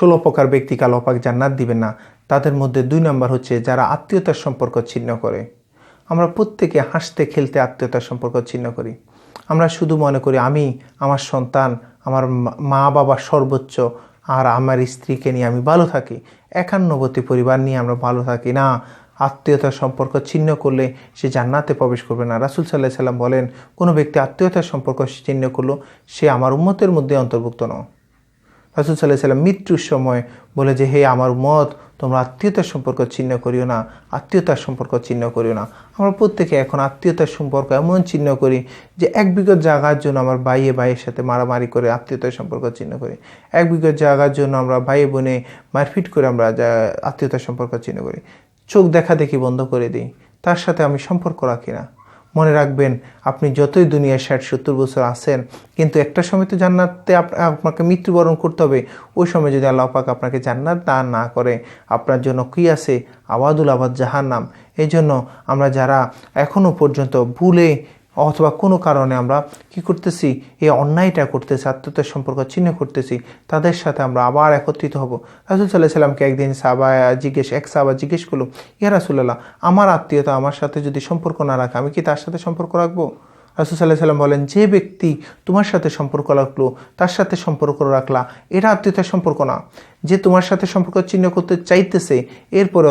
ষোলো প্রকার ব্যক্তিকে আল্লাহ পাক জান্নাত দিবেন না। তাদের মধ্যে দুই নম্বর হচ্ছে যারা আত্মীয়তার সম্পর্ক ছিন্ন করে। আমরা প্রত্যেকে হাসতে, খেলতে আত্মীয়তার সম্পর্ক ছিন্ন করি। আমরা শুধু মনে করি, আমি, আমার সন্তান, আমার মা- বাবা সর্বোচ্চ, আর আমার স্ত্রীকে নিয়ে আমি ভালো থাকি। একান্নবর্তী পরিবার নিয়ে আমরা ভালো থাকি। না, আত্মীয়তার সম্পর্ক ছিন্ন করলে সে জান্নাতে প্রবেশ করবে না। রাসুল সাল্লাহ সাল্লাম বলেন, কোনো ব্যক্তি আত্মীয়তার সম্পর্ক ছিন্ন করল, সে আমার উম্মতের মধ্যে অন্তর্ভুক্ত নয়। রাসুল সাল্লাহ সাল্লাম মৃত্যুর সময় বলে যে, হে আমার মত তোমরা আত্মীয়তার সম্পর্ক চিহ্ন করিও না, আত্মীয়তার সম্পর্ক চিহ্ন করিও না। আমরা প্রত্যেকে এখন আত্মীয়তার সম্পর্ক এমন চিহ্ন করি যে, এক বিগত জায়গার জন্য আমার ভাইয়ে ভাইয়ের সাথে মারামারি করে আত্মীয়তার সম্পর্ক চিহ্ন করি। এক বিগত জায়গার জন্য আমরা ভাইয়ে বোনে মারপিট করে আমরা আত্মীয়তার সম্পর্ক চিহ্ন করি। চোখ দেখা দেখি বন্ধ করে দিই, তার সাথে আমি সম্পর্ক রাখি না। মনে রাখবেন, আপনি যতই দুনিয়ায় ষাট, সত্তর বছর আছেন, কিন্তু একটা সময় তো জান্নাতে আপ- আপনাকে মৃত্যুবরণ করতে হবে। ওই সময় যদি আল্লাহ পাক আপনাকে জান্নাত দান না করে, আপনার জন্য কী আছে? আবাদুল আবাদ জাহান্নাম। এই জন্য আমরা যারা এখনও পর্যন্ত ভুলে অথবা কোনো কারণে আমরা কি করতেছি, এই অন্যায়টা করতেছি আত্মীয়তার সম্পর্ক চিহ্ন করতেছি, তাদের সাথে আমরা আবার একত্রিত হব। রাসুল সাল্লাহ সাল্লামকে একদিন সাবা জিজ্ঞেস, এক সাবা জিজ্ঞেস করল, ইয়া রাসুল্লাহ আমার আত্মীয়তা আমার সাথে যদি সম্পর্ক না রাখে, আমি কি তার সাথে সম্পর্ক রাখব? রাসুল সাল্লাহ সাল্লাম বলেন, যে ব্যক্তি তোমার সাথে সম্পর্ক রাখল, তার সাথে সম্পর্ক রাখলা এটা আত্মীয়তার সম্পর্ক না। যে তোমার সাথে সম্পর্ক চিহ্ন করতে চাইতেছে এরপরে